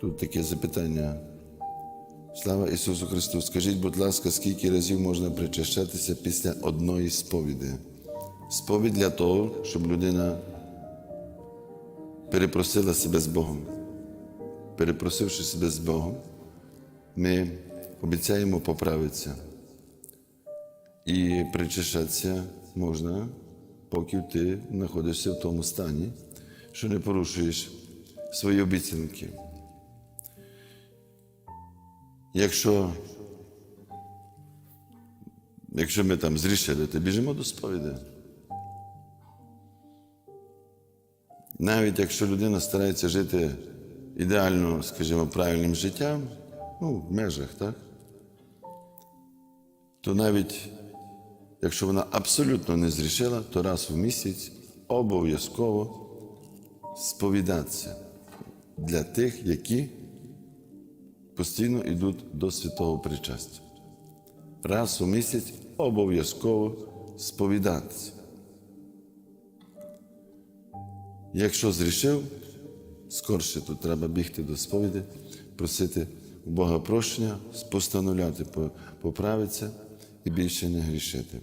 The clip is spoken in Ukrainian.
Тут таке запитання. Слава Ісусу Христу! Скажіть, будь ласка, скільки разів можна причащатися після одної сповіді? Сповідь для того, щоб людина перепросила себе з Богом. Перепросивши себе з Богом, ми обіцяємо поправитися. І причащатися можна, поки ти знаходишся в тому стані, що не порушуєш свої обіцянки. Якщо, якщо ми там зрішили, то біжимо до сповіді. Навіть якщо людина старається жити ідеально, скажімо, правильним життям, ну, в межах, так? То навіть якщо вона абсолютно не зрішила, то раз в місяць обов'язково сповідатися для тих, які постійно йдуть до святого причастя. Раз у місяць обов'язково сповідатися. Якщо зрішив, скорше тут треба бігти до сповіді, просити у Бога прощення, постановляти, поправитися і більше не грішити.